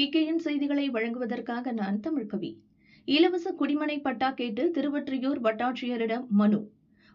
PKN செய்திகளை வழங்குவதற்காக நான் தமிழ்கவி இலவச குடிமனை பட்டா கேட்டு திருவொற்றியூர் வட்டாட்சியரிடம் மனு.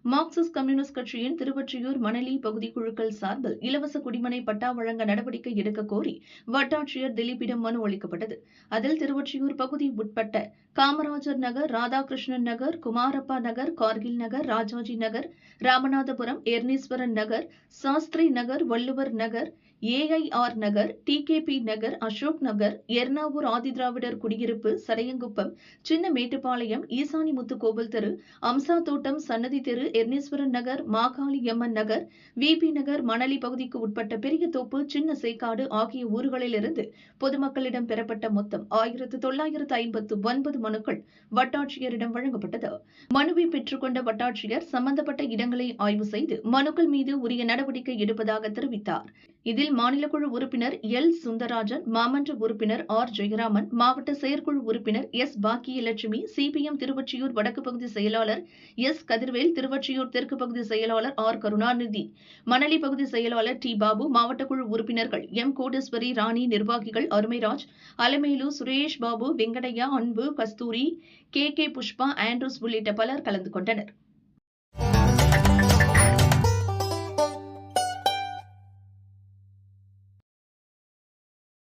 மார்க்சிஸ்ட் கம்யூனிஸ்ட் கட்சியின் திருவொற்றியூர் மணலி பகுதி குழுக்கள் சார்பில் இலவச குடிமனை பட்டா வழங்க நடவடிக்கை எடுக்க கோரி வட்டாட்சியர் திலீப்பிடம் மனு அளிக்கப்பட்டது. அதில் திருவொற்றியூர் பகுதி உட்பட்ட காமராஜர் நகர் ராதாகிருஷ்ணன் நகர் குமாரப்பா நகர் கார்கில் நகர் ராஜாஜி நகர் ராமநாதபுரம் எர்னீஸ்வரன் நகர் சாஸ்திரி நகர் வள்ளுவர் நகர் ஏஐஆர் நகர் டிகேபி நகர் அசோக் நகர் எர்ணாவூர் ஆதிதிராவிடர் குடியிருப்பு சடையங்குப்பம் சின்ன மேட்டுப்பாளையம் ஈசானிமுத்து கோவில் தெரு அம்சா தோட்டம் சன்னதி தெரு எர்னேஸ்வரன் நகர் மாகாளி எம்மன் நகர் விபி நகர் மணலி பகுதிக்கு உட்பட்ட பெரிய தோப்பு சின்ன சேக்காடு ஆகிய ஊர்களிலிருந்து பொதுமக்களிடம் பெறப்பட்ட மொத்தம் ஆயிரத்து தொள்ளாயிரத்து ஐம்பத்து ஒன்பது மனுக்கள் வட்டாட்சியரிடம் வழங்கப்பட்டது. மனுவை பெற்றுக்கொண்ட வட்டாட்சியர் சம்பந்தப்பட்ட இடங்களை ஆய்வு செய்து மனுக்கள் மீது உரிய நடவடிக்கை எடுப்பதாக தெரிவித்தார். இதில் இதில் மாநிலக்குழு உறுப்பினர் எல். சுந்தரராஜன் மாமன்ற உறுப்பினர் ஆர். ஜெயராமன் மாவட்ட செயற்குழு உறுப்பினர் எஸ். பாக்கியலட்சுமி சிபிஎம் திருவொற்றியூர் வடக்கு பகுதி செயலாளர் எஸ். கதிர்வேல் திருவொற்றியூர் தெற்கு பகுதி செயலாளர் ஆர். கருணாநிதி மணலி பகுதி செயலாளர் டி. பாபு மாவட்ட குழு உறுப்பினர்கள் எம். கோடேஸ்வரி ராணி நிர்வாகிகள் Arumairaj Alamelu Suresh Babu Venkataiah Anbu Kasthuri K. K. Pushpa Andrews உள்ளிட்ட பலர் கலந்து கொண்டனர்.